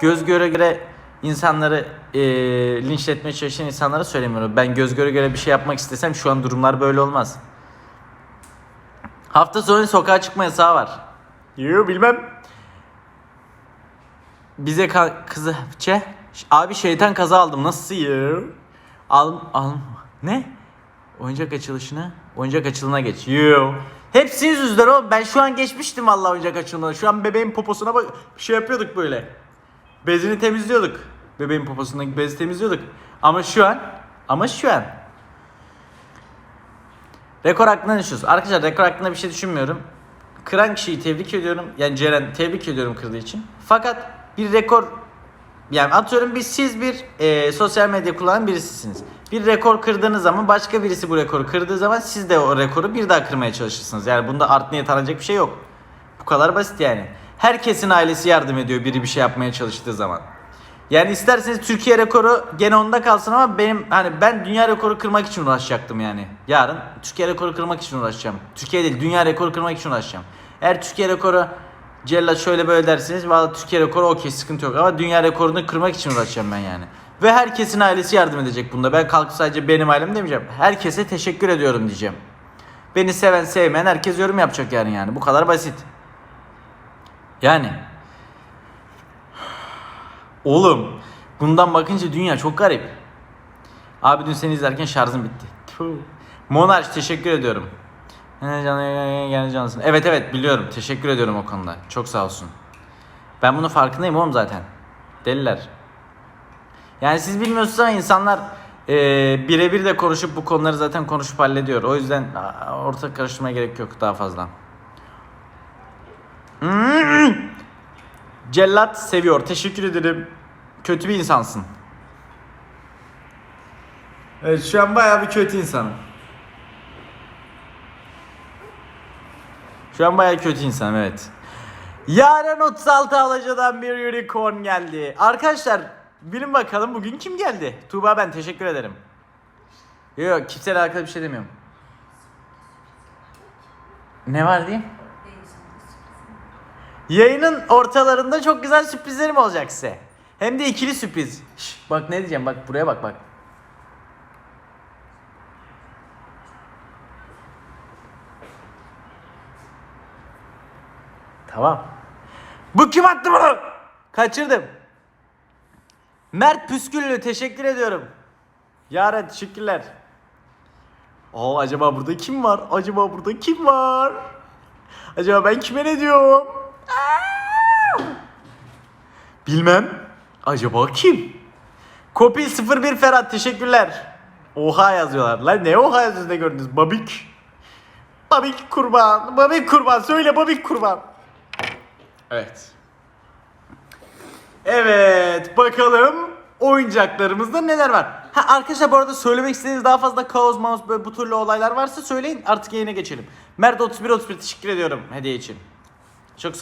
Göz göre göre insanları eee linçletmeye çalışan insanlara söylemiyorum. Ben göz göre göre bir şey yapmak istesem şu an durumlar böyle olmaz. Hafta sonu sokağa çıkma yasağı var. Yoo bilmem. Bize ka- kızı çe abi şeytan kaza aldım nasıl ya? Al al ne? Oyuncak açılışına oyuncak açılına geç. Yo. Hepsi yüzüzler oğlum. Ben şu an geçmiştim vallahi oyuncak açılımına. Şu an bebeğin poposuna bak bir şey yapıyorduk böyle. Bezini temizliyorduk. Bebeğin poposundaki bezi temizliyorduk. Ama şu an ama şu an Rekor hakkında düşünüyoruz. Arkadaşlar rekor hakkında bir şey düşünmüyorum. Kıran kişiyi tebrik ediyorum. Yani Ceren tebrik ediyorum kırdığı için. Fakat bir rekor yani atıyorum biz siz bir e, sosyal medya kullanan birisisiniz. Bir rekor kırdığınız zaman başka birisi bu rekoru kırdığı zaman siz de o rekoru bir daha kırmaya çalışırsınız. Yani bunda art niyet aranacak bir şey yok. Bu kadar basit yani. Herkesin ailesi yardım ediyor biri bir şey yapmaya çalıştığı zaman. Yani isterseniz Türkiye rekoru gene onda kalsın ama benim hani ben dünya rekoru kırmak için uğraşacaktım yani. Yarın Türkiye rekoru kırmak için uğraşacağım. Türkiye değil dünya rekoru kırmak için uğraşacağım. Eğer Türkiye rekoru Cellat şöyle böyle derseniz valla Türkiye rekoru okey sıkıntı yok ama dünya rekorunu kırmak için uğraşacağım ben yani. Ve herkesin ailesi yardım edecek bunda. Ben kalkıp sadece benim ailem demeyeceğim. Herkese teşekkür ediyorum diyeceğim. Beni seven sevmeyen herkes yorum yapacak yani yani. Bu kadar basit. Yani. Oğlum bundan bakınca dünya çok garip. Abi dün seni izlerken şarjım bitti. Monarş teşekkür ediyorum. Gene canlısın. Evet evet biliyorum. Teşekkür ediyorum o konuda. Çok sağ olsun. Ben bunun farkındayım oğlum zaten. Deliler. Yani siz bilmiyorsunuz ama insanlar eee birebir de konuşup bu konuları zaten konuşup hallediyor. O yüzden ortak karıştırmaya gerek yok daha fazla. Hmm. Cellat seviyor. Teşekkür ederim. Kötü bir insansın. Evet şu an bayağı bir kötü insanım. Şu an bayağı kötü insanım evet. Yarın 36 alacadan bir unicorn geldi. Arkadaşlar bilin bakalım bugün kim geldi? Tuğba ben teşekkür ederim. Yok kimseyle alakalı bir şey demiyorum. Ne var diyeyim? Yayının ortalarında çok güzel sürprizlerim olacak size. Hem de ikili sürpriz. Şş, bak ne diyeceğim bak buraya bak bak. Tamam. Bu kim attı bunu? Kaçırdım. Mert Püsküllü teşekkür ediyorum. Yaren teşekkürler. Aa acaba burada kim var? Acaba burada kim var? Acaba ben kime ne diyorum? Bilmem. Acaba kim? Kopil 01 Ferhat teşekkürler. Oha yazıyorlar. Lan ne oha yazıyorsunuz ne gördünüz? Babik. Babik kurban. Babik kurban. Söyle babik kurban. Evet. Evet bakalım oyuncaklarımızda neler var. Ha arkadaşlar bu arada söylemek istediğiniz daha fazla kaos mouse böyle bu türlü olaylar varsa söyleyin artık yayına geçelim. Mert 31 31 teşekkür ediyorum hediye için.